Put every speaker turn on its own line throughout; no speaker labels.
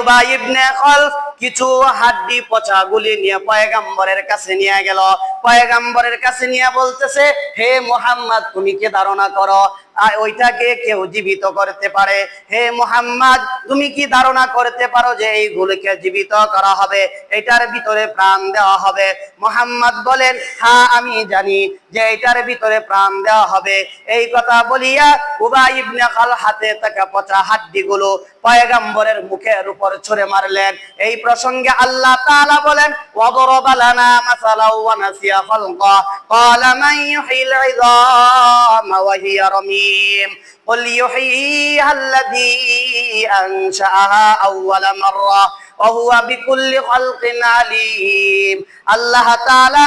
উবাই ইবনে Khalaf কিছু হাড্ডি পচাগুলি নিয়ে পয়গাম্বরের কাছে নিয়ে গেল। পয়গাম্বরের কাছে নিয়ে বলতেছে, হে মোহাম্মদ, তুমি কি ধারণা করো ওইটাকে কেউ জীবিত করতে পারে। হে মোহাম্মদ, তুমি কি ধারণা করতে পারো যে জীবিত করা হবে? এটার ভিতরে প্রাণ দেওয়া হবে। মোহাম্মদ বলেন হ্যাঁ আমি জানি যে এটার ভিতরে প্রাণ দেওয়া হবে। এই কথা বলিয়া উবাই ইবনে খাল হাতে থাকা পচা মুখের উপর ছুঁড়ে মারলেন। এই প্রসঙ্গে আল্লাহ তাআলা বলেন الرحيم. قل يحييها الذي أنشأها أول مرة وهو بكل خلق عليم. আল্লাহ তাআলা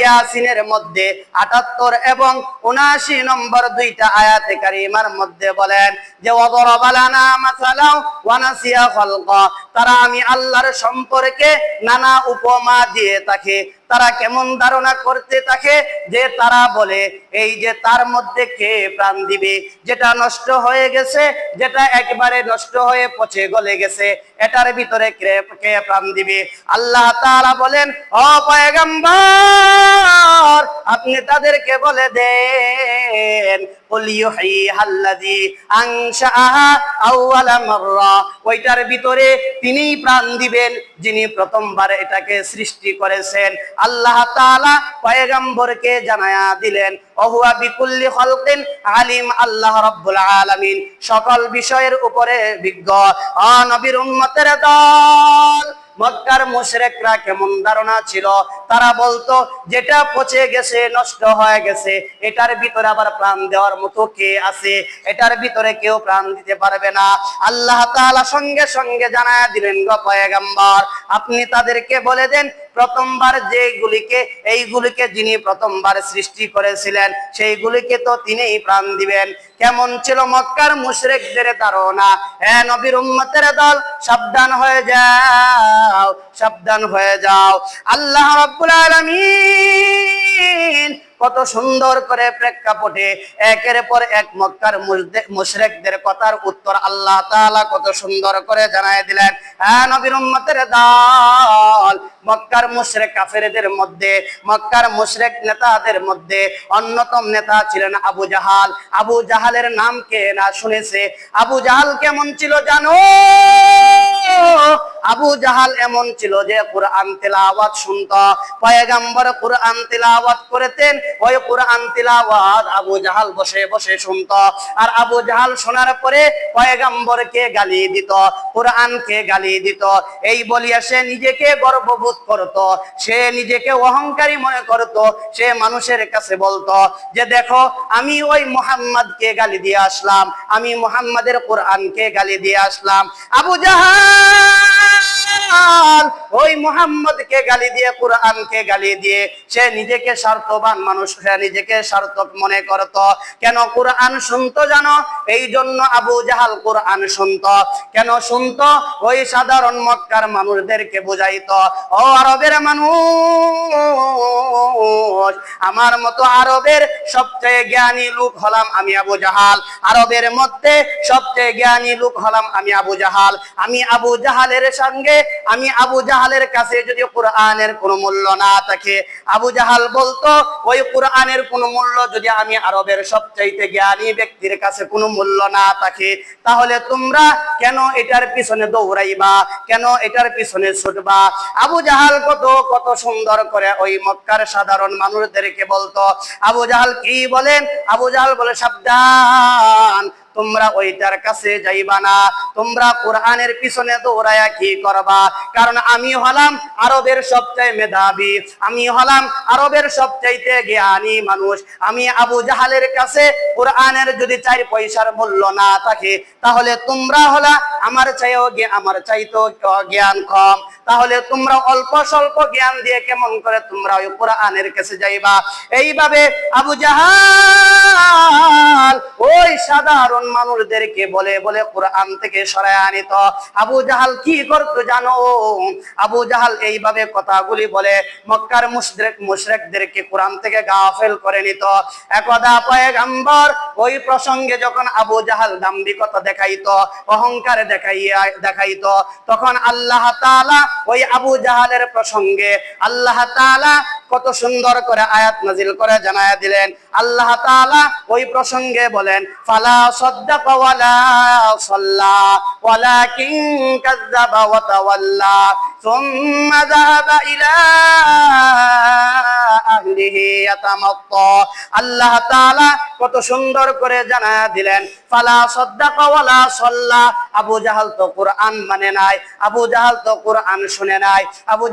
ইয়াসিনের মধ্যে 78 এবং 79 নম্বর দুইটা আয়াতে কারিমার মধ্যে বলেন যে তারা আমি আল্লাহর সম্পর্কে নানা উপমা দিয়ে থাকে, তারা কেমন ধারণা করতে থাকে যে তারা বলে, এই যে তার মধ্যে কে প্রাণ দিবে, যেটা নষ্ট হয়ে গেছে, যেটা একবারে নষ্ট হয়ে পচে গলে গেছে, এটার ভিতরে কে প্রাণ দিবে? আল্লাহ তাআলা বলেন পয়গম্বর আপনি তাদেরকে বলে দেন ওইটার ভিতরে তিনি প্রাণ দিবেন, যিনি প্রথমবার এটাকে সৃষ্টি করেছেন। আল্লাহ তাআলা পয়গম্বরকে জানায়া দিলেন অহুয়া বিকুল্লি খলকিন আলিম আল্লাহ রব্বুল আলামিন। সকল বিষয়ের উপরে বিজ্ঞ। অনবির উন্মতের দল মক্কার মুশরিকরা কেমন ধারণা ছিল? তারা বলতো, যেটা পচে গেছে, নষ্ট হয়ে গেছে, এটার ভিতরে আবার প্রাণ দেওয়ার মতো কে আছে? এটার ভিতরে কেউ প্রাণ দিতে পারবে না। আল্লাহ তাআলা সঙ্গে সঙ্গে জানায়া দিলেন, গো পয়গম্বর, আপনি তাদেরকে বলে দেন, প্রথমবার যেগুলিকে এইগুলিকে যিনি প্রথমবার সৃষ্টি করেছিলেন, সেইগুলিকে তো তিনিই প্রাণ দিবেন। কেমন ছিল মক্কার মুশরিকদের ধারণা? হ্যাঁ নবীর উম্মতের দল, সাবধান হয়ে যাও সাবধান হয়ে যাও। আল্লাহ আলামিন কত সুন্দর করে প্রেক্ষাপটে একের পর এক মক্কার মুশরেকদের কথার উত্তর আল্লাহ তাআলা কত সুন্দর করে জানায় দিলেন। হ্যাঁ নবীর উম্মতের দল মক্কার মুশরিক কাফেরদের মধ্যে, মক্কার মুশরিক নেতাদের মধ্যে অন্যতম নেতা ছিলেন আবু জাহাল। আবু জাহালের নাম কে না শুনেছে? আবু জাহাল কেমন ছিল জানো? আবু জাহাল এমন ছিল যে কোরআন তেলাওয়াত শুনত। পয়গাম্বর কোরআন তেলাওয়াত করেতেন, ওই কোরআন তেলাওয়াত আবু জাহাল বসে বসে শুনত। আর আবু জাহাল শোনার পরে পয়গাম্বরকে গালি দিত, কোরআনকে গালি দিত। এই বলিয়া সে নিজেকে গর্ববোধ করত, সে নিজেকে অহংকারী মনে করত, সে মানুষের কাছে বলতো যে দেখো, আমি ওই মোহাম্মদকে গালি দিয়ে আসলাম, আমি মোহাম্মদের কোরআনকে গালি দিয়ে আসলাম। আবু জাহাল! ওই মোহাম্মদকে গালি দিয়ে, কোরআনকে গালি দিয়ে সে নিজেকে স্বার্থবান মানুষ, সে নিজেকে স্বার্থক মনে করত। কেন কোরআন শুনতো জানো? এই জন্য আবু জাহাল কোরআন শুনতো। কেন শুনতো? ওই সাধারণ মক্কার মানুষদেরকে বুঝাইতো, ও আরবের মানুষ, আমার মতো আরবের সবচেয়ে জ্ঞানী লোক হলাম আমি আবু জাহাল। আরবের মধ্যে সবচেয়ে জ্ঞানী লোক হলাম আমি আবু জাহাল। আমি আবু জাহালের সঙ্গে আমি আবু জাহালের কাছে যদি কোরআনের কোনো মূল্য না থাকে, আবু জাহাল বলতো, ওই কোরআনের কোনো মূল্য যদি আমি আরবের সবচাইতে জ্ঞানী ব্যক্তির কাছে কোনো মূল্য না থাকে, তাহলে তোমরা কেন এটার পিছনে দৌড়াইবা? কেন এটার পিছনে ছুটবা? আবু জাহাল কত কত সুন্দর করে ওই মক্কার সাধারণ মানুষদেরকে বলতো। আবু জাহাল কি বলেন? আবু জাহাল বলে, সাবধান তোমরা ওইটার কাছে যাইবা না। তোমরা কোরআনের পিছনে দৌড়ায়া কি করবা? কারণ আমি হলাম আরবের সবচেয়ে মেধাবী। আমি হলাম আরবের সবচাইতে জ্ঞানী মানুষ। আমি আবু জাহালের কাছে কোরআনের যদি চার পয়সার মূল্য না থাকে, তাহলে তোমরা হলা আমার চাইও আমার চাইতো জ্ঞান কম। তাহলে তোমরা অল্প স্বল্প জ্ঞান দিয়ে কেমন করে তোমরা ওই কোরআনের কাছে যাইবা? এইভাবে আবু জাহাল ওই সাধারণ মানুষদেরকে বলে বলে কোরআন থেকে সরায় আনিত। আবু জাহাল কি করতো জানো? আবু জাহাল এইভাবে কথাগুলি বলে, মক্কার মুশরিক, মুশরিকদেরকে কোরআন থেকে গাফেল করে নিত। একদা পয়গাম্বর ওই প্রসঙ্গে যখন আবু জাহাল দাম্ভিকতা দেখাইতো, অহংকার দেখাইয়া, দেখাইতো, তখন আল্লাহ তাআলা ওই আবু জাহালের প্রসঙ্গে আল্লাহ তাআলা কত সুন্দর করে আয়াত নাজিল করে জানায়া দিলেন। আল্লাহ তাআলা ওই প্রসঙ্গে বলেন, ফালা সাদ্দাকা ওয়ালা সাল্লা ওয়ালাকিন কাযযাবা ওয়া তাওয়াল্লা সুম্মা যাহাবা ইলা আহলিহি আল্লাহ তাআলা কত সুন্দর করে জানায়া দিলেন, ফালা ওয়ালা সাল্লা। আবু তো মানে নাই, আবু তো শুনে নাই, আবু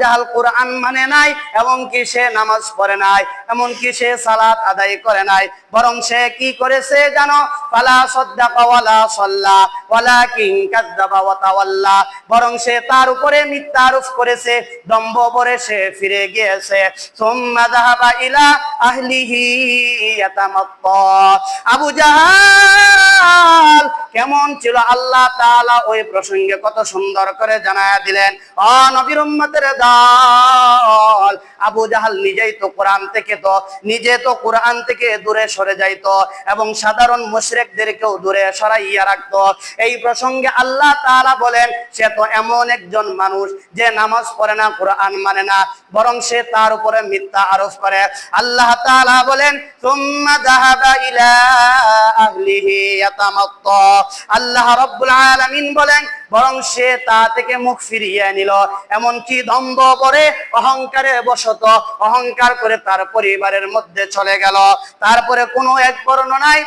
মানে নাই এবং কি সে নামাজ পড়ে নাই এমন কি সে সালাত আদায় করে নাই, বরং সে কি করেছে জানো? ফালা ওয়ালা সাল্লা, ওয়ালাকিন কাযযাবা ওয়া তাওয়াল্লা। বরং সে তার উপরে মিথ্যা আরোপ করেছে, দম্ভ ভরে সে ফিরে গিয়েছে। সুম্মা যাহাবা ইলা আহলিহি আবু জাহাল কেমন ছিল? আল্লাহ তাআলা ওই প্রসঙ্গে কত সুন্দর করে জানায়া দিলেন। অ নবীর উম্মতের দল আবু জাহাল নিজেই তো কোরআন থেকে তো, নিজে তো কোরআন থেকে দূরে সরে যাইতো এবং সাধারণ মুশরিকদেরকেও দূরে সরাইয়া রাখতো। এই প্রসঙ্গে আল্লাহ তাআলা বলেন, সে তো এমন একজন মানুষ যে নামাজ পড়ে না, কোরআন মানে না, বরং সে তার উপরে মিথ্যা আরোপ করে। আল্লাহ তাআলা বলেন, সুম্মা যাহাবা ইলা আহলিহি ইয়াতামাত্তা। আল্লাহ রাব্বুল আলামিন বলেন, বরং সে তা থেকে মুখ ফিরিয়ে নিল। এমনকি দম্ভ করে, অহংকারে বশত অহংকার করে তার পরিবারের মধ্যে চলে গেল। তারপরে কোনো এক বর্ণনায়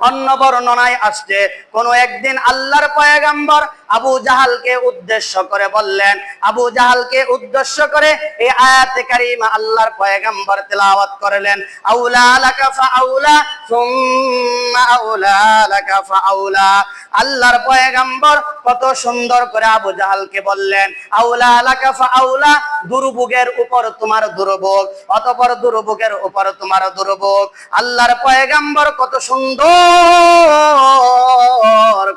অন্য বর্ণনায় আসছে। কোন একদিন আল্লাহর পয়গাম্বর আবু জাহালকে উদ্দেশ্য করে বললেন, আবু জাহালকে উদ্দেশ্য করে এই আয়াতে কারিমা আল্লাহর পয়গাম্বর তেলাওয়াত করলেন, আউলা লাকা ফাআউলা সুম্মা আউলা লাকা ফাআউলা আল্লাহর পয়গাম্বর কত সুন্দর করে আবু জাহালকে বললেন, আউলা লাকা ফাআউলা দুর্ভোগের উপর তোমার দুর্ভোগ অতপর দুর্ভোগের উপর তোমার দুর্ভোগ আল্লাহর পয়গাম্বর কত সুন্দর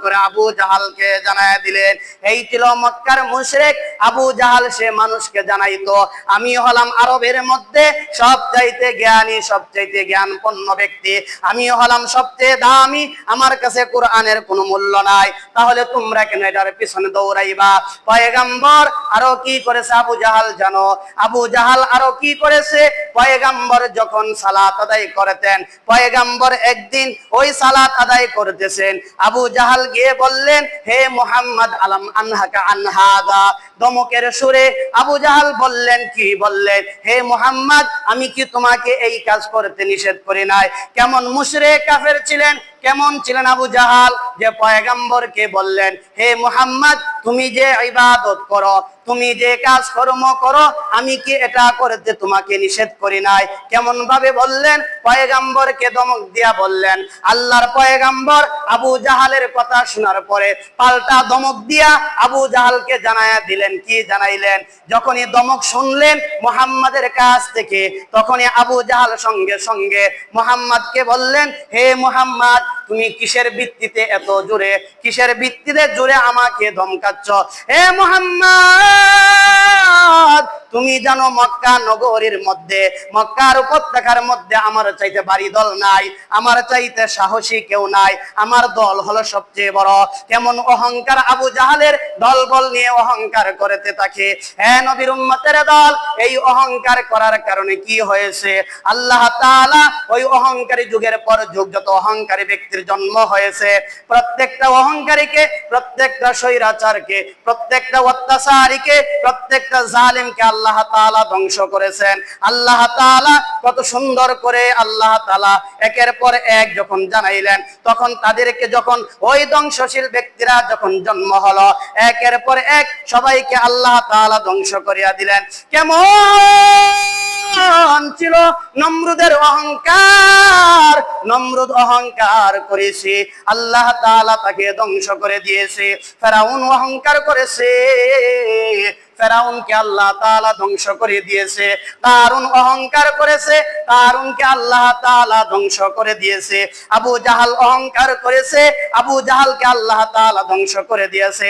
করে আবু জাহালকে জানায় দিলেন। এই ছিল মক্কার মুশরিক, আবু জাহাল সে মানুষকে জানাইতো, আমি হলাম আরবের মধ্যে সবচাইতে জ্ঞানী, সবচাইতে জ্ঞানপন্ন ব্যক্তি। আমি হলাম সবচেয়ে দামি, আমার কাছে কোরআনের কোনো মূল্য নাই। তাহলে তোমরা কেন এটার পিছনে দৌড়াইবা। পয়গাম্বর, আরও কি করেছে আবু জাহাল জানো? আবু জাহাল আরও কি করেছে? পয়গাম্বর যখন সালাত আদায় করতেন, পয়গাম্বর একদিন ওই সালাত আদায় করতেছেন। আবু জাহাল গিয়ে বললেন, হে মোহাম্মদ, আলম আনহাকা আনহাদা। দমকের সুরে আবু জাহাল বললেন, কি বললেন? হে মোহাম্মদ, আমি কি তোমাকে এই কাজ করতে নিষেধ করি নাই? কেমন মুশরে কাফের ছিলেন, কেমন ছিলেন আবু জাহাল? যে পয়গাম্বরকে বললেন, হে মুহাম্মদ তুমি যে ইবাদত করো, তুমি যে কাজ কর্ম করো, আমি কি এটা করতে তোমাকে নিষেধ করি নাই? কেমন ভাবে বললেন? পয়গাম্বরকে দমক দিয়া বললেন, আল্লাহর পয়গাম্বর আবু জাহালের কথা শোনার পরে পাল্টা দমক দিয়া আবু জাহালকে জানায়া দিলেন। কি জানাইলেন? যখনই দমক শুনলেন মোহাম্মদের কাছ থেকে, তখনই আবু জাহাল সঙ্গে সঙ্গে মোহাম্মদকে বললেন, হে মোহাম্মদ তুমি কিসের ভিত্তিতে এত জোরে? কিসের ভিত্তিতে জোরে আমাকে ধমকাচ্ছ? হে মোহাম্মদ! তুমি জানো মক্কা নগরীর মধ্যে, মক্কার উপত্যকার মধ্যে আমার চাইতে বাড়ি দল নাই, আমার চাইতে সাহসী কেউ নাই, আমার দল হলো সবচেয়ে বড়। কেমন অহংকার আবু জাহালের দল বল নিয়ে অহংকার করতে থাকে। হ্যাঁ নবীর উম্মতের দল, এই অহংকার করার কারণে কি হয়েছে? আল্লাহ তাআলা ওই অহংকারী যুগের পর যুগ যত অহংকারী ব্যক্তির জন্ম হয়েছে, প্রত্যেকটা অহংকারীকে, প্রত্যেকটা স্বৈরাচারকে, প্রত্যেকটা অত্যাচারীকে, প্রত্যেকটা জালিমকে আল্লাহ তাআলা ধ্বংস করেছেন। আল্লাহ তাআলা কত সুন্দর করে আল্লাহ তাআলা একের পর এক যখন জানাইলেন, তখন তাদেরকে যখন ওই ধ্বংসশীল ব্যক্তিরা যখন জন্ম হলো, একের পর এক সবাইকে আল্লাহ তাআলা ধ্বংস করিয়া দিলেন। কেমন ছিল নমরুদের অহংকার? নমরুদ অহংকার করেছে। আল্লাহ তাআলা তাকে ধ্বংস করে দিয়েছে। ফেরাউন অহংকার করেছে। ফেরাউনকে আল্লাহ তাআলা ধ্বংস করে দিয়েছে কারুন অহংকার করেছে কারুনকে আল্লাহ তাআলা ধ্বংস করে দিয়েছে, আবু জাহাল অহংকার করেছে, আবু জাহালকে আল্লাহ তাআলা ধ্বংস করে দিয়েছে।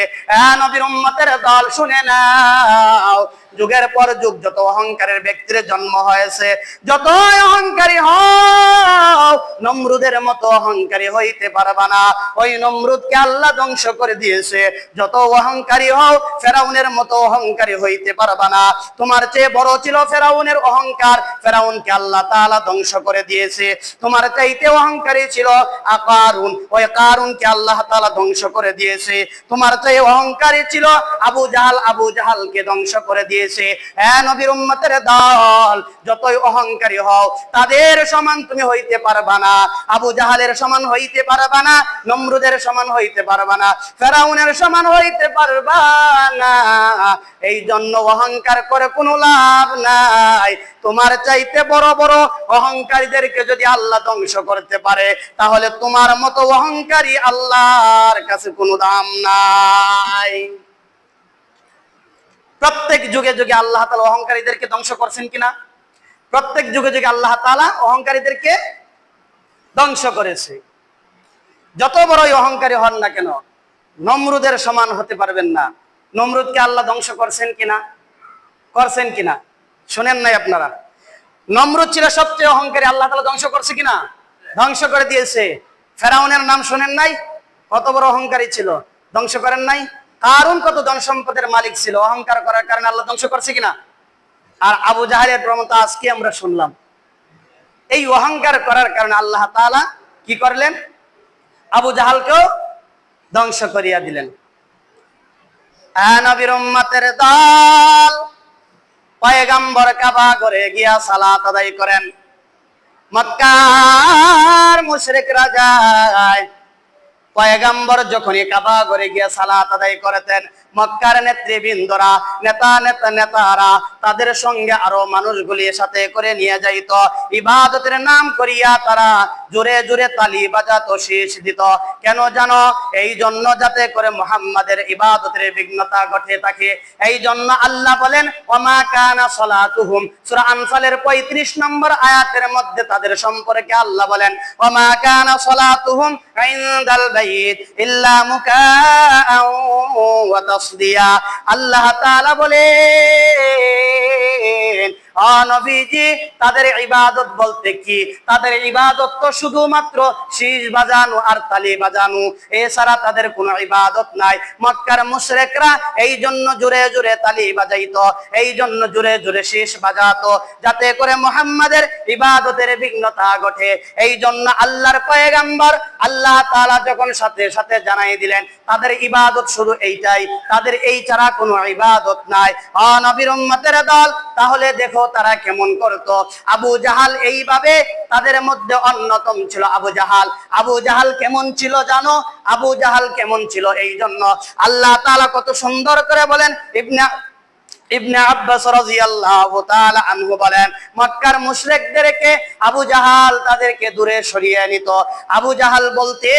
নবীর উম্মতের দল শুনে নাও যুগের পর যুগ, যত অহংকারের ব্যক্তির জন্ম হয়েছে যত অহংকারী হও, নমরুদের মতো অহংকারী হইতে পারবা না। ওই নমরুদকে আল্লাহ ধ্বংস করে দিয়েছে। যত অহংকারী হও, ফেরাউনের মতো অহংকারী হইতে পারবা না। তোমার চেয়ে বড় ছিল ফেরাউনের অহংকার। ফেরাউনকে আল্লাহ তাআলা ধ্বংস করে দিয়েছে। তোমার চাইতে অহংকারী ছিল আকারুন। ওই কারুনকে আল্লাহ তাআলা ধ্বংস করে দিয়েছে। তোমার চেয়ে অহংকারী ছিল আবু জাহাল। আবু জাহালকে ধ্বংস করে দিয়েছে। হ্যাঁ নবীর উম্মতের দল, যতই অহংকারী হও, তাদের সমান তুমি হইতে পারবা না। আবু জাহালের সমান হইতে পারবা না, নমরুদের সমান হইতে পারবা না, ফেরাউনের সমান হইতে পারবা না। এই জন্য অহংকার করে কোনো লাভ নাই। তোমার চাইতে বড় বড় অহংকারীদেরকে যদি আল্লাহ ধ্বংস করতে পারে, তাহলে তোমার মতো অহংকারী আল্লাহর কাছে কোনো দাম নাই। প্রত্যেক যুগে যুগে আল্লাহ তালা অহংকারীদেরকে ধ্বংস করছেন কিনা? প্রত্যেক যুগে যুগে আল্লাহ তালা অহংকারীদেরকে ধ্বংস করেছে। যত বড়ই অহংকারী হন না কেন, নমরুদের সমান হতে পারবেন না। নমরুদকে আল্লাহ ধ্বংস করছেন কিনা? করছেন কিনা? শোনেন নাই আপনারা। নমরুদ ছিল সবচেয়ে অহংকারী, আল্লাহ তালা ধ্বংস করছে কিনা? ধ্বংস করে দিয়েছে। ফেরাউনের নাম শোনেন নাই? কত বড় অহংকারী ছিল। ধ্বংস করেন নাই? কারণ কত ধন সম্পদের মালিক ছিল, অহংকার করার কারণে আল্লাহ ধ্বংস করছে কিনা? আর আবু জাহালের প্রমতা আজকে আমরা শুনলাম। এই অহংকার করার কারণে আল্লাহ তাআলা কি করলেন? আবু জাহালকেও ধ্বংস করিয়া দিলেন। দল পয়গাম্বর কাবা করে গিয়া সালাত আদায় করেন। মক্কার মুশরিকরা যায় পয়গাম্বর যখনই কাবা ঘরে গিয়া সালাত আদায় করেতেন, মক্কার নেতৃবৃন্দরা, নেতা নেতা নেতারা তাদের সঙ্গে আরও মানুষগুলি সাথে করে নিয়ে যাইত। ইবাদতের নাম করিয়া তারা জোরে জোরে তালি বাজাতো, শীষ দিত। কেন জানো? এই জন্য যাতে করে মুহাম্মাদের ইবাদতের বিঘ্নতা ঘটে থাকে। এই জন্য আল্লাহ বলেন, ওমা কানা সলাতুহুম। সূরা আনফালের 35 নম্বর আয়াতের মধ্যে তাদের সম্পর্কে আল্লাহ বলেন, ওমা কানা সলাতুহুম ইনদাল বাইত ইল্লা মুকাআ ওয়া তাসদিয়া। আল্লাহ তাআলা বলেন নবীজি, তাদের ইবাদত বলতে কি? তাদের ইবাদত তো শুধুমাত্র শীষ বাজানো আর তালি বাজানো। এছাড়া তাদের কোনো ইবাদত নাই। মক্কার মুশরিকরা এই জন্য জোরে জোরে তালি বাজাইতো এই জন্য জোরে জোরে শীষ বাজাতো, যাতে করে মুহাম্মাদের ইবাদতের বিঘ্নতা ঘটে। এই জন্য আল্লাহর আল্লাহ তাআলা যখন সাথে সাথে জানাই দিলেন, তাদের ইবাদত শুধু এইটাই, তাদের এই ছাড়া কোনো ইবাদত নাই। নবীর দল, তাহলে দেখো তারা কেমন করতো? আবু জাহাল এইভাবে তাদের মধ্যে অন্যতম ছিল আবু জাহাল। আবু জাহাল কেমন ছিল জানো? আবু জাহাল কেমন ছিল? এই জন্য আল্লাহ তাআলা কত সুন্দর করে বলেন, ইবনে ইবনে আব্বাস আনহু বলেন, মক্কার আবু জাহাল তাদেরকে দূরে সরিয়ে নিত। আবু জাহাল বলতে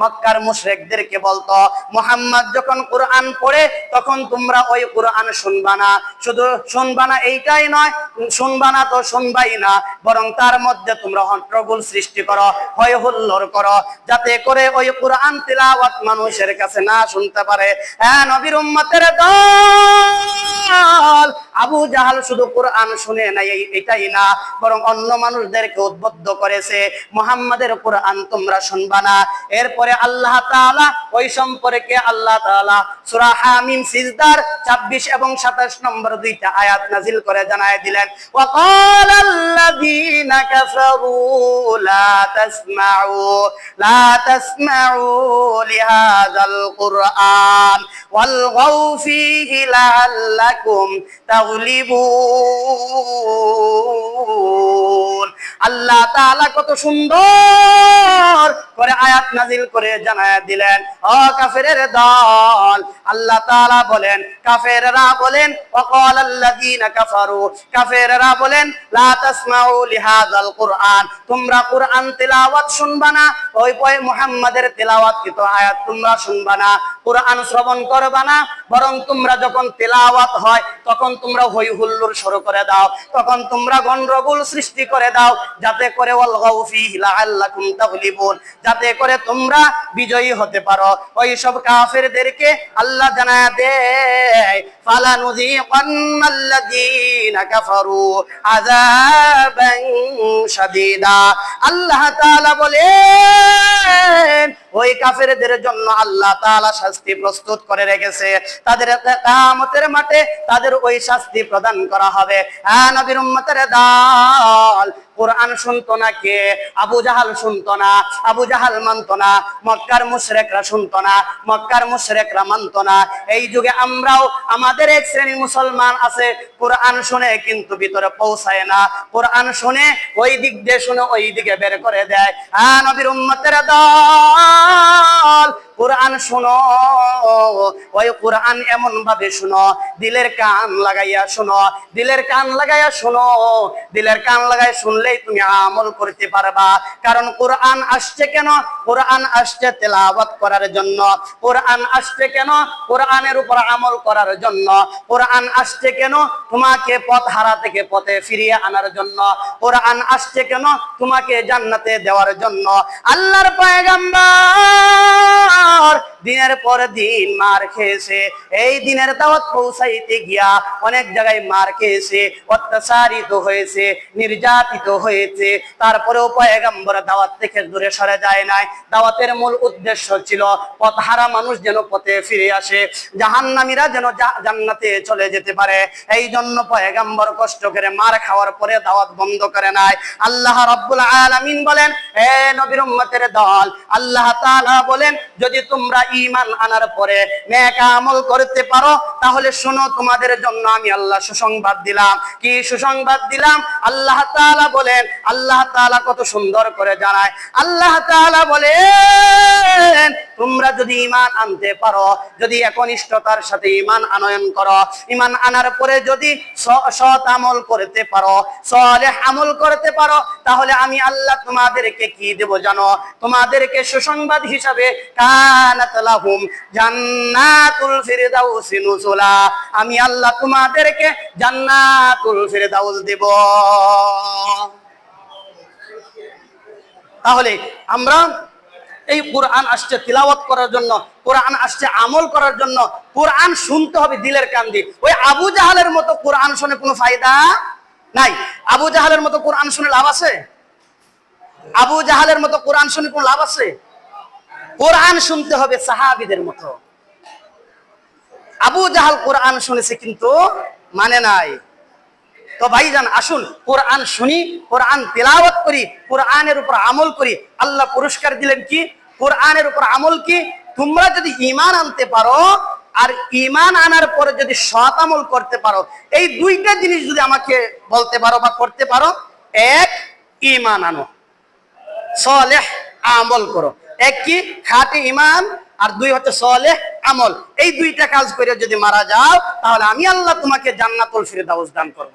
মক্কার মুশরিকদেরকে বলতো, মুহাম্মদ যখন কোরআন পড়ে, তখন তোমরা ওই কোরআন শুনবা না। শুধু শুনবা না এইটাই নয়, শুনবা না তো শুনবাই না, বরং তার মধ্যে তোমরা হট্টগোল সৃষ্টি করো হয় হুল্লোর করো, যাতে করে ওই কোরআন তিলাওয়াত মানুষের কাছে না শুনতে পারে। হ্যাঁ নবীর উম্মতের দল! আবু জাহাল শুধু কোরআন শুনে নাই এটাই না, বরং অন্য মানুষদেরকে উদ্বুদ্ধ করেছে, মোহাম্মদের কোরআন তোমরা শুনবা না। এরপরে পরে আল্লাহ তালা ওই সম্পর্কে আল্লাহ তালা সুরা হামিম সিজদার 26 এবং 27 নম্বর দুইটা আয়াত নাজিল করে জানায় দিলেন। আল্লাহ কত সুন্দর করে আয়াত নাজিল করে জানায় দিলেন ও কাফেরের দল আল্লাহ তাআলা বলেন, কাফেররা বলেন ওয়াকাল আল্লাযীনা কাফারু কাফেররা বলেন, লা তাসমাউ কুরআন তোমরা কুরআন তেলাওয়াত শুনবা না ওই ওই মুহাম্মাদের তেলাওয়াত কিতো আয়াত তোমরা শুনবা না কুরআন শ্রবণ করবা না বরং তোমরা যখন তেলাওয়াত হয়, তখন তোমরা হই হুল্লোড় শুরু করে দাও তখন তোমরা গন্ডগোল সৃষ্টি করে দাও যাতে করে ওয়ালগাউ ফীহি লাআল্লাকুম তাগলিবুন যাতে করে তোমরা বিজয়ী হতে পারো ওই সব কাফেরদেরকে আল্লাহ জানায় দেয় ফালানুযীকান্নাল্লাযীনা কাফারু আযাবান শাদীদা। আল্লাহ তাআলা বলেন ওই কাফেরদের জন্য আল্লাহ তাআলা শাস্তি প্রস্তুত করে রেখেছে। তাদের কিয়ামতের মাঠে তাদের ওই শাস্তি প্রদান করা হবে। হ্যাঁ নবীর উম্মতের দল, কোরআন শুনতো না কে? আবু জাহাল শুনতো না, আবু জাহাল মানতো না, মক্কার মুশরেকরা শুনতো না, মক্কার মুশরেকরা মানতো না। এই যুগে আমরাও, আমাদের এক শ্রেণির মুসলমান আছে, কোরআন শুনে কিন্তু ভিতরে পৌঁছায় না। কোরআন শুনে ওই দিক দিয়ে শুনে ওই দিকে বের করে দেয়। হ্যাঁ নবীর উম্মতের দল কোরআন ওই কোরআন এমন ভাবে দিলের কান লাগাইয়া দিলের কান লাগাইয়া দিলের কান লাগাই শুনলেই তুমি আমল করতে পারবা। কারণ কোরআন আসছে কেন? কোরআন আসছে তেলাওয়াত করার জন্য। কোরআন আসছে কেন? কোরআনের উপর আমল করার জন্য। কোরআন আসছে কেন? তোমাকে পথ হারা থেকে পথে ফিরিয়ে আনার জন্য। কোরআন আসছে কেন? তোমাকে জান্নাতে দেওয়ার জন্য। আল্লাহর পয়গাম্বার দিনের পর দিন মার খেয়েছে। এই দিনের দাওয়াত পৌঁছাইতে গিয়া অনেক জায়গায় মার খেয়েছে, অত্যাচারিত হয়েছে, নির্যাতিত হয়েছে। তারপরেও পয়গাম্বর দাওয়াত থেকে দূরে সরে যায় নাই। দাওয়াতের মূল উদ্দেশ্য ছিল পথহারা মানুষ যেন পথে ফিরে আসে, জাহান্নামীরা যেন জান্নাতে চলে যেতে পারে। এই জন্য পয়গাম্বর কষ্ট করে মার খাওয়ার পরে দাওয়াত বন্ধ করে নাই আল্লাহ রাব্বুল আলামিন বলেন হে নবীর উম্মতের দল, আল্লাহ তাআলা বলেন, যদি তোমরা ঈমান আনার পরে নেক আমল করতে পারো তাহলে শোনো, তোমাদের জন্য আমি আল্লাহ সুসংবাদ দিলাম। কি সুসংবাদ দিলাম? আল্লাহ তাআলা বলেন, আল্লাহ তাআলা কত সুন্দর করে জানায়। আল্লাহ তাআলা বলেন, তোমরা যদি ঈমান আনতে পারো, যদি একনিষ্ঠতার সাথে ঈমান আনয়ন করো, ঈমান আনার পরে যদি সৎ আমল করতে পারো, সলেহ আমল করতে পারো, তাহলে আমি আল্লাহ তোমাদেরকে কি দেব জানো? তোমাদেরকে সুসংবাদ হিসাবে কানাত লাহুম জান্নাতুল ফিরদাউসি নুজুলা আমি আল্লাহ তোমাদেরকে জান্নাতুল ফিরদাউস দেব। তাহলে আমরা এই কোরআন আসছে তিলাওয়াত করার জন্য, কোরআন আসছে আমল করার জন্য, কোরআন শুনতে হবে দিলের কান দিয়ে ওই আবু জাহালের মতো কোরআন শুনে কোনো ফায়দা নাই। আবু জাহালের মতো কোরআন শুনে লাভ আছে? আবু জাহালের মতো কোরআন শুনে কোনো লাভ আছে? কোরআন শুনতে হবে সাহাবিদের মতো। আবু জাহাল কোরআন শুনেছে কিন্তু মানে নাই। তো ভাইজান, আসুন, কোরআন শুনি, কোরআন তেলাওয়াত করি, কোরআনের উপর আমল করি। আল্লাহ পুরস্কার দিলেন কি? কোরআনের উপর আমল কি? তোমরা যদি ইমান আনতে পারো, আর ইমান আনার পরে যদি সৎ আমল করতে পারো, এই দুইটা জিনিস যদি আমাকে বলতে পারো বা করতে পারো, এক ইমান আনো। সলেহ আমল করো। এক কি? খাঁটি ইমান আর দুই হচ্ছে সলেহ আমল। এই দুইটা কাজ করে যদি মারা যাও, তাহলে আমি আল্লাহ তোমাকে জান্নাতুল ফিরদাউস দান করব।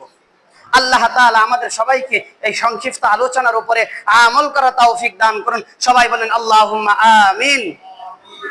আল্লাহ তাআলা আমাদের সবাইকে এই সংক্ষিপ্ত আলোচনার উপরে আমল করা তৌফিক দান করুন। সবাই বলেন, আল্লাহুম্মা আমিন।